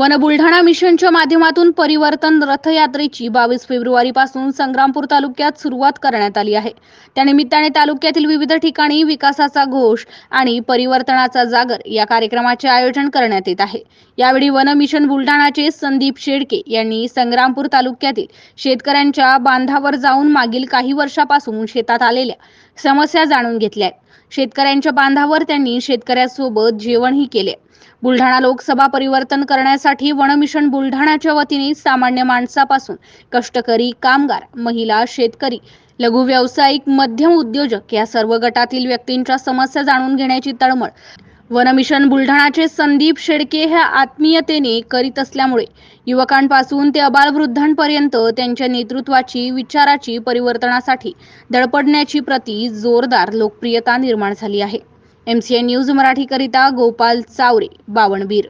One Buldhana मिशनच्या माध्यमातून परिवर्तन रथयात्रेची बावीस फेब्रुवारी पासून संग्रामपूर तालुक्यात सुरुवात करण्यात आली आहे. त्यानिमित्ताने तालुक्यातील विविध ठिकाणी विकासाचा घोष आणि परिवर्तनाचा जागर या कार्यक्रमाचे आयोजन करण्यात येत आहे. यावेळी वन मिशन बुलढाणाचे संदीप शेडके यांनी संग्रामपूर तालुक्यातील शेतकऱ्यांच्या बांधावर जाऊन मागील काही वर्षापासून शेतात आलेल्या समस्या जाणून घेतल्या आहेत. शेतकऱ्यांच्या बांधावर त्यांनी शेतकऱ्यासोबत जेवणही केले बुलढाणा लोकसभा परिवर्तन करण्यासाठी वन मिशन बुलढाणाच्या वतीने सामान्य माणसापासून कष्टकरी कामगार महिला शेतकरी लघु व्यावसायिक मध्यम उद्योजक या सर्व गटातील व्यक्तींच्या समस्या जाणून घेण्याची तळमळ. वन मिशन बुलढाणाचे संदीप शेडके ह्या आत्मीयतेने करीत असल्यामुळे युवकांपासून ते अबालवृद्धांपर्यंत त्यांच्या नेतृत्वाची विचाराची परिवर्तनासाठी धडपडण्याची प्रति जोरदार लोकप्रियता निर्माण झाली आहे. एमसीएन न्यूज मराठीकरिता गोपाल चावरे बावणबीर